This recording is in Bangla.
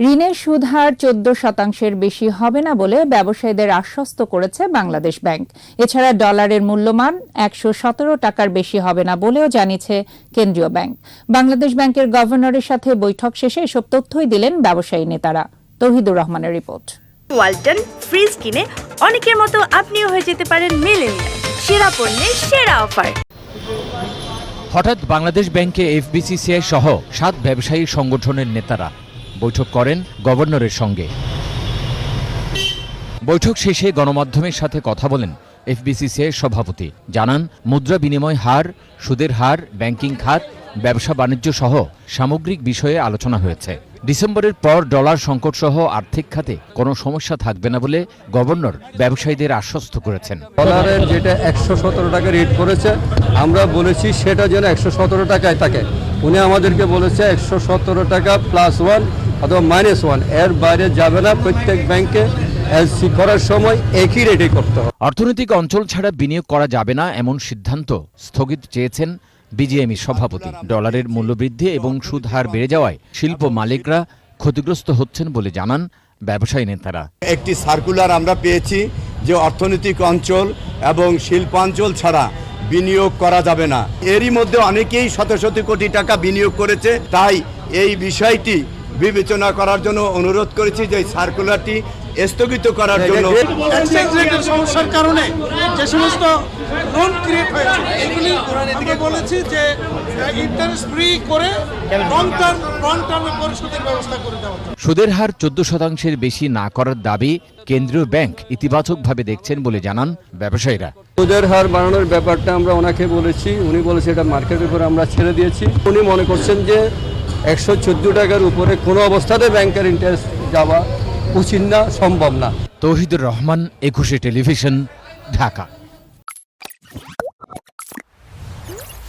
ঋণের সুদ হার চোদ্দ শতাংশের বেশি হবে না বলে ব্যবসায়ীদের আশ্বস্ত করেছে বাংলাদেশ ব্যাংক। এছাড়া ডলারের মূল্যমান একশো সতেরো টাকার বেশি হবে না বলেও জানিয়েছে কেন্দ্রীয় ব্যাংক। বাংলাদেশ ব্যাংকের গভর্নরের সাথে বৈঠক শেষে এসব তথ্যই দিলেন ব্যবসায়ী নেতারা। তহিদুর রহমানের রিপোর্ট। ওয়ালটন ফ্রিজ কিনে অনেকের মতো আপনিও হয়ে যেতে পারেন মেলেনিয়া সেরা পণ্যের সেরা অফার। হঠাৎ বাংলাদেশ ব্যাংকে এফবিসিসিআই সহ সাত ব্যবসায়ী সংগঠনের নেতারা বৈঠক করেন গভর্নরের সঙ্গে। বৈঠক শেষে গণমাধ্যমের সাথে কথা বলেন এফবিসিসিআই সভাপতি। জানান, মুদ্রা বিনিময় হার, সুদের হার, ব্যাংকিং খাত, ব্যবসা বাণিজ্য সহ সামগ্রিক বিষয়ে আলোচনা হয়েছে। ডিসেম্বরের পর ডলার সংকট সহ আর্থিক খাতে কোনো সমস্যা থাকবে না বলে গভর্নর ব্যবসায়ীদের আশ্বস্ত করেছেন। ডলারের যেটা একশো সতেরো টাকা রেট করেছে, আমরা বলেছি সেটা যেন একশো সতেরো টাকায় থাকে। উনি আমাদেরকে বলেছে একশো সতেরো টাকা প্লাস ওয়ান অথবা মাইনাস ওয়ানের বাইরে যাবে না প্রত্যেক ব্যাংকে এলসি করার সময় একই রেটে করতে হবে। অর্থনৈতিক অঞ্চল ছাড়া বিনিয়োগ করা যাবে না এমন সিদ্ধান্ত স্থগিত চেয়েছেন বিজিএমই সভাপতি। ডলারের মূল্যবৃদ্ধি এবং সুদ হার বেড়ে যাওয়ায় শিল্প মালিকরা ক্ষতিগ্রস্ত হচ্ছেন বলে জানান ব্যবসায়ী নেতারা। একটি সার্কুলার আমরা পেয়েছি যে অর্থনৈতিক অঞ্চল এবং শিল্পাঞ্চল ছাড়া বিনিয়োগ করা যাবে না। এরই মধ্যে অনেকেই শত শত কোটি টাকা বিনিয়োগ করেছে তাই এই বিষয়টি বিবেচনা করার জন্য অনুরোধ করেছি যে সার্কুলারটি স্থগিত করার জন্য। সমস্যার কারণে যে সমস্ত লোন ক্রিয়েট হয়েছে এগুলি আমরা বলেছি যে ইন্টারেস্ট ফ্রি করে লং টার্ম লং টার্মে পরিশোধের ব্যবস্থা করে দেওয়া সুদের হার চোদ্দ শতাংশের বেশি না করার দাবি কেন্দ্রীয় ব্যাংক ইতিবাচকভাবে দেখছেন বলে জানান ব্যবসায়ীরা। সুদের হার বাড়ানোর ব্যাপারটা আমরা ওনাকে বলেছি উনি বলেছে এটা মার্কেটের উপরে আমরা ছেড়ে দিয়েছি। উনি মনে করছেন যে একশো চোদ্দ টাকার উপরে কোনো অবস্থাতে ব্যাংকের ইন্টারেস্ট যাওয়া উচিত না, সম্ভব না। তৌহিদুর রহমান, একুশে টেলিভিশন, ঢাকা।